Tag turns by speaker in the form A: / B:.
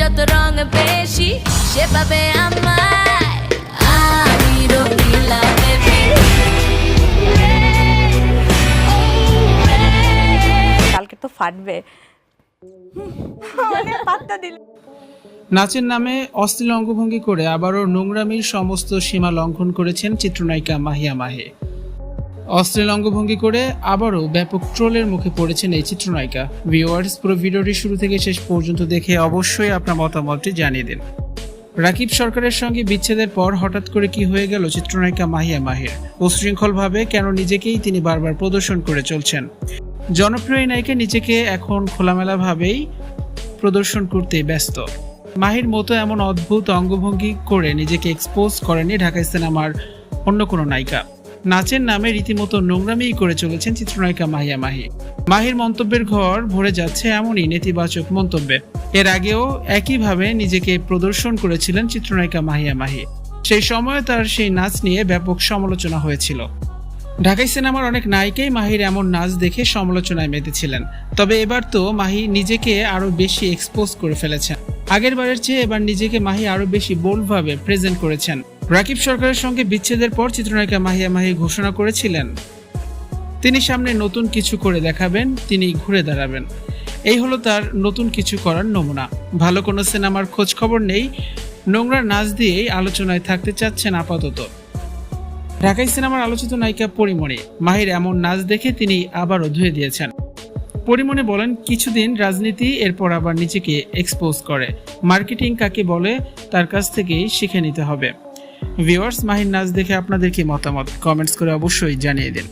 A: যত রং বেশি সে পাবে আমায় আমি রঙিলা
B: কালকে তো ফাটবে। পাত্তা দিল।
C: নাচের নামে অশ্লীল অঙ্গভঙ্গি করে আবারও নোংরামির সমস্ত সীমা লঙ্ঘন করেছেন চিত্রনায়িকা মাহিয়া মাহে। অশ্লীল অঙ্গভঙ্গি করে আবারও ব্যাপক ট্রোলের মুখে পড়েছেন এই চিত্রনায়িকা। ভিউয়ার্স, পুরো ভিডিওটি শুরু থেকে শেষ পর্যন্ত দেখে অবশ্যই আপনার মতামতটি জানিয়ে দিন। রাকিব সরকারের সঙ্গে বিচ্ছেদের পর হঠাৎ করে কি হয়ে গেল চিত্রনায়িকা মাহিয়া মাহির? উশৃঙ্খলভাবে কেন নিজেকেই তিনি বারবার প্রদর্শন করে চলছেন? জনপ্রিয় নায়িকা নিজেকে এখন খোলামেলাভাবেই প্রদর্শন করতে ব্যস্ত। মাহির মতো এমন অদ্ভুত অঙ্গভঙ্গি করে নিজেকে এক্সপোজ করেনি ঢাকা সিনেমার অন্য কোনো নায়িকা। নাচের নামে রীতিমতো নোংরামি করে চলেছেন চিত্রনায়িকা মাহিয়া মাহি। মাহির মন্তব্যের ঘর ভরে যাচ্ছে এমনই নেতিবাচক মন্তব্যে। এর আগেও একইভাবে নিজেকে প্রদর্শন করেছিলেন চিত্রনায়িকা মাহিয়া মাহি। সেই সময় তার সেই নাচ নিয়ে ব্যাপক সমালোচনা হয়েছিল। ঢাকাই সিনেমার অনেক নায়িকাই মাহির এমন নাচ দেখে সমালোচনায় মেতেছিলেন। তবে এবার তো মাহি নিজেকে আরও বেশি এক্সপোজ করে ফেলেছেন। আগের বারের চেয়ে এবার নিজেকে মাহি আরও বেশি বোল্ডভাবে প্রেজেন্ট করেছেন। রাকিব সরকারের সঙ্গে বিচ্ছেদের পর চিত্রনায়িকা মাহিয়া মাহি ঘোষণা করেছিলেন। তিনি সামনে নতুন কিছু করে দেখাবেন, তিনি ঘুরে দাঁড়াবেন। এই হলো তার নতুন কিছু করার নমুনা। ভালো কোনো সিনেমার খোঁজ খবর নেই, নোংরা নাচ দিয়েই আলোচনায় থাকতে চাচ্ছেন আপাতত। ঢাকাই সিনেমার আলোচিত নায়িকা পরিমণি, মাহির এমন নাচ দেখে তিনি আবারও ধুয়ে দিয়েছেন। পরিমণি বলেন, কিছুদিন রাজনীতি, এরপর আবার নিজেকে এক্সপোজ করে। মার্কেটিং কাকে বলে, তার কাছ থেকেই শিখে নিতে হবে। ভিউয়ার্স মাহির নাচ দেখে আপনাদের কি মতামত? কমেন্টস করে অবশ্যই জানিয়ে দিন।